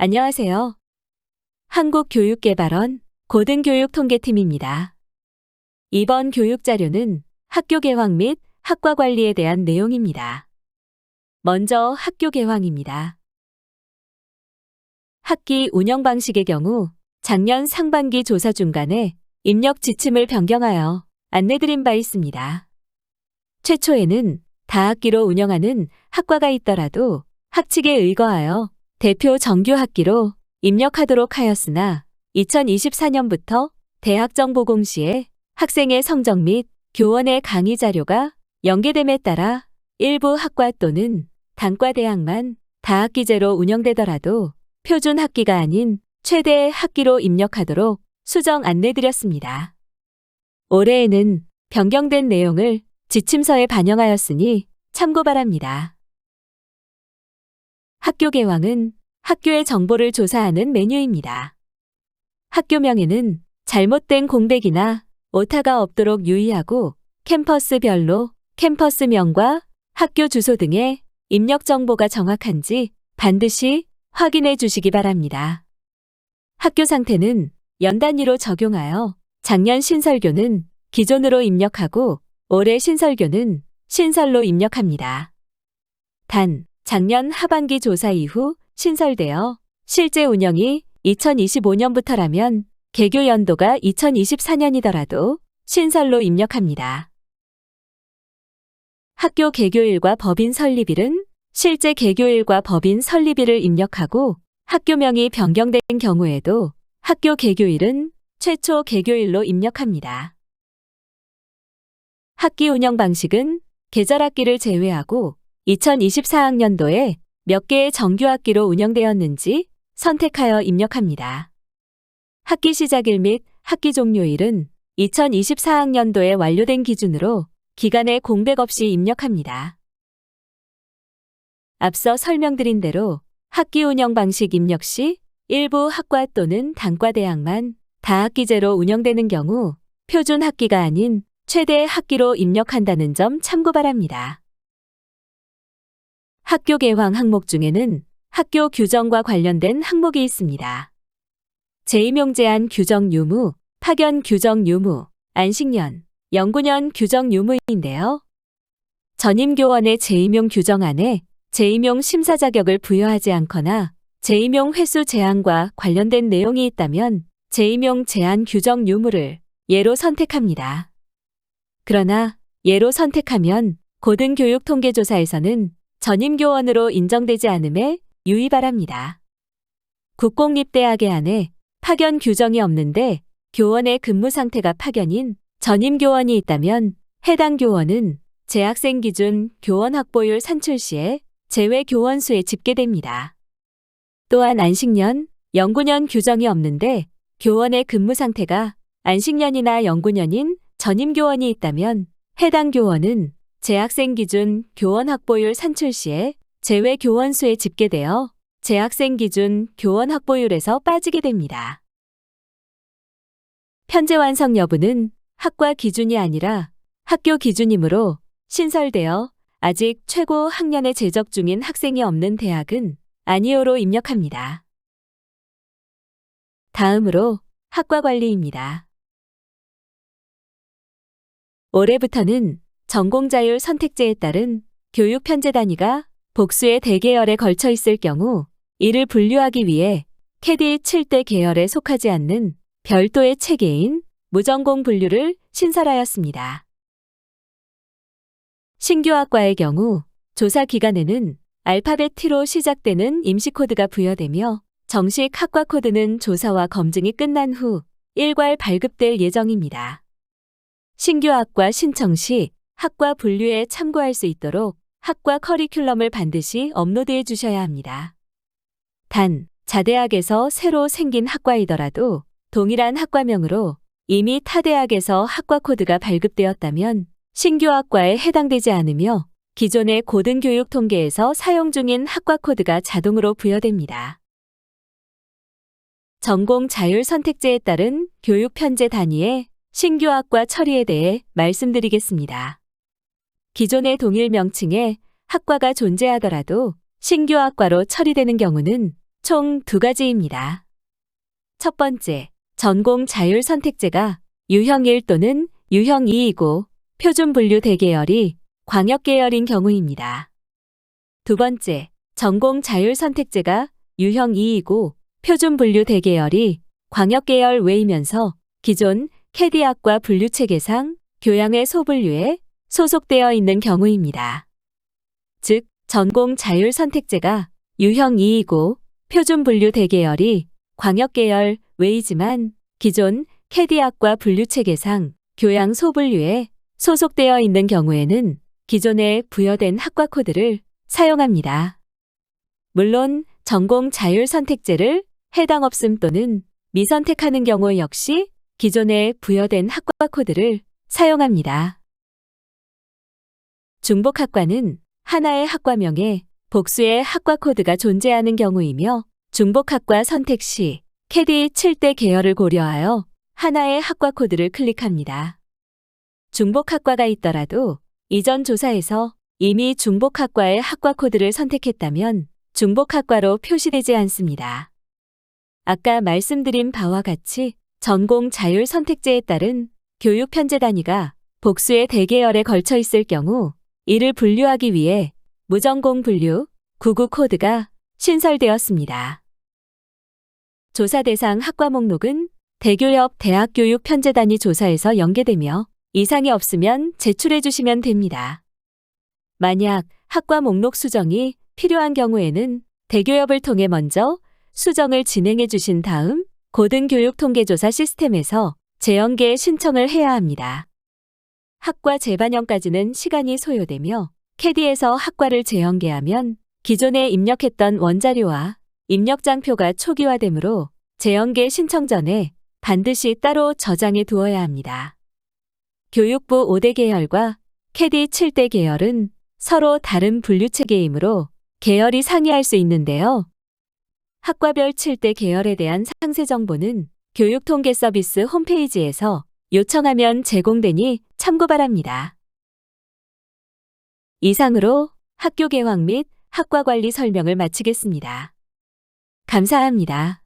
안녕하세요. 한국교육개발원 고등교육통계팀입니다. 이번 교육자료는 학교 개황 및 학과 관리에 대한 내용입니다. 먼저 학교 개황입니다. 학기 운영 방식의 경우 작년 상반기 조사 중간에 입력 지침을 변경하여 안내드린 바 있습니다. 최초에는 다학기로 운영하는 학과가 있더라도 학칙에 의거하여 대표 정규 학기로 입력하도록 하였으나 2024년부터 대학 정보 공시에 학생의 성적 및 교원의 강의 자료가 연계됨에 따라 일부 학과 또는 단과 대학만 다학기제로 운영되더라도 표준 학기가 아닌 최대 학기로 입력하도록 수정 안내드렸습니다. 올해에는 변경된 내용을 지침서에 반영하였으니 참고 바랍니다. 학교 개황은 학교의 정보를 조사하는 메뉴입니다. 학교명에는 잘못된 공백이나 오타가 없도록 유의하고 캠퍼스별로 캠퍼스명과 학교 주소 등의 입력 정보가 정확한지 반드시 확인해 주시기 바랍니다. 학교 상태는 연 단위로 적용하여 작년 신설교는 기존으로 입력하고 올해 신설교는 신설로 입력합니다. 단, 작년 하반기 조사 이후 신설되어 실제 운영이 2025년부터라면 개교 연도가 2024년이더라도 신설로 입력합니다. 학교 개교일과 법인 설립일은 실제 개교일과 법인 설립일을 입력하고 학교명이 변경된 경우에도 학교 개교일은 최초 개교일로 입력합니다. 학기 운영 방식은 계절 학기를 제외하고 2024학년도에 몇 개의 정규학기로 운영되었는지 선택하여 입력합니다. 학기 시작일 및 학기 종료일은 2024학년도에 완료된 기준으로 기간에 공백 없이 입력합니다. 앞서 설명드린 대로 학기 운영 방식 입력 시 일부 학과 또는 단과 대학만 다학기제로 운영되는 경우 표준 학기가 아닌 최대 학기로 입력한다는 점 참고 바랍니다. 학교 개황 항목 중에는 학교 규정과 관련된 항목이 있습니다. 재임용 제한 규정 유무, 파견 규정 유무, 안식년, 연구년 규정 유무인데요. 전임 교원의 재임용 규정 안에 재임용 심사 자격을 부여하지 않거나 재임용 횟수 제한과 관련된 내용이 있다면 재임용 제한 규정 유무를 예로 선택합니다. 그러나 예로 선택하면 고등교육통계조사에서는 전임 교원으로 인정되지 않음에 유의 바랍니다. 국공립대학의 안에 파견 규정이 없는데 교원의 근무 상태가 파견인 전임 교원이 있다면 해당 교원은 재학생 기준 교원 확보율 산출 시에 제외 교원 수에 집계됩니다. 또한 안식년, 연구년 규정이 없는데 교원의 근무 상태가 안식년이나 연구년인 전임 교원이 있다면 해당 교원은 재학생 기준 교원 확보율 산출 시에 제외 교원 수에 집계되어 재학생 기준 교원 확보율에서 빠지게 됩니다. 편제 완성 여부는 학과 기준이 아니라 학교 기준이므로 신설되어 아직 최고 학년에 재적 중인 학생이 없는 대학은 아니오로 입력합니다. 다음으로 학과 관리입니다. 올해부터는 전공자율 선택제에 따른 교육 편제 단위가 복수의 대계열에 걸쳐 있을 경우 이를 분류하기 위해 캐디 7대 계열에 속하지 않는 별도의 체계인 무전공 분류를 신설하였습니다. 신규 학과의 경우 조사 기간에는 알파벳 T로 시작되는 임시 코드가 부여되며 정식 학과 코드는 조사와 검증이 끝난 후 일괄 발급될 예정입니다. 신규 학과 신청 시 학과 분류에 참고할 수 있도록 학과 커리큘럼을 반드시 업로드해 주셔야 합니다. 단, 자대학에서 새로 생긴 학과이더라도 동일한 학과명으로 이미 타 대학에서 학과 코드가 발급되었다면 신규 학과에 해당되지 않으며 기존의 고등교육 통계에서 사용 중인 학과 코드가 자동으로 부여됩니다. 전공 자율 선택제에 따른 교육 편제 단위의 신규 학과 처리에 대해 말씀드리겠습니다. 기존의 동일 명칭에 학과가 존재하더라도 신규 학과로 처리되는 경우는 총 두 가지입니다. 첫 번째, 전공 자율 선택제가 유형 1 또는 유형 2이고 표준 분류 대계열이 광역 계열인 경우입니다. 두 번째, 전공 자율 선택제가 유형 2이고 표준 분류 대계열이 광역 계열 외이면서 기존 캐디학과 분류 체계상 교양의 소분류에 소속되어 있는 경우입니다. 즉, 전공 자율 선택제가 유형 2이고 표준 분류 대계열이 광역 계열 외이지만 기존 캐디학과 분류 체계상 교양 소분류에 소속되어 있는 경우에는 기존에 부여된 학과 코드를 사용합니다. 물론 전공 자율 선택제를 해당 없음 또는 미선택하는 경우 역시 기존에 부여된 학과 코드를 사용합니다. 중복학과는 하나의 학과명에 복수의 학과 코드가 존재하는 경우이며 중복학과 선택 시 캐디 7대 계열을 고려하여 하나의 학과 코드를 클릭합니다. 중복학과가 있더라도 이전 조사에서 이미 중복학과의 학과 코드를 선택했다면 중복학과로 표시되지 않습니다. 아까 말씀드린 바와 같이 전공 자율 선택제에 따른 교육 편제 단위가 복수의 대계열에 걸쳐 있을 경우 이를 분류하기 위해 무전공 분류 99 코드가 신설되었습니다. 조사 대상 학과 목록은 대교협 대학교육 편제 단위 조사에서 연계되며 이상이 없으면 제출해 주시면 됩니다. 만약 학과 목록 수정이 필요한 경우에는 대교협을 통해 먼저 수정을 진행해 주신 다음 고등교육통계조사 시스템에서 재연계 신청을 해야 합니다. 학과 재반영까지는 시간이 소요되며 캐디에서 학과를 재연계하면 기존에 입력했던 원자료와 입력장표가 초기화되므로 재연계 신청 전에 반드시 따로 저장해 두어야 합니다. 교육부 5대 계열과 캐디 7대 계열은 서로 다른 분류 체계이므로 계열이 상이할 수 있는데요. 학과별 7대 계열에 대한 상세 정보는 교육통계 서비스 홈페이지에서 요청하면 제공되니 참고 바랍니다. 이상으로 학교 개황 및 학과 관리 설명을 마치겠습니다. 감사합니다.